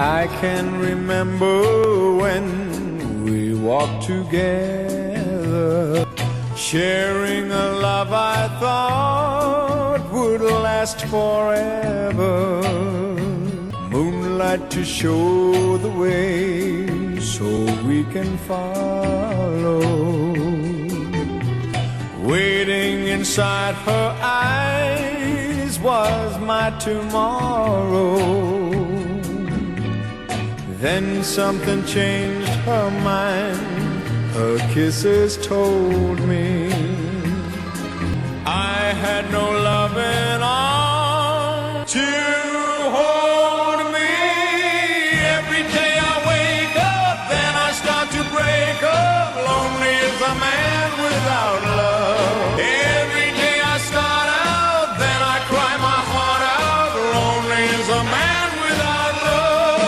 I can remember when we walked together, sharing a love I thought would last forever. Moonlight to show the way so we can follow. Waiting inside her eyes was my tomorrow. Then something changed her mind. Her kisses told me I had no love at all to hold me every day.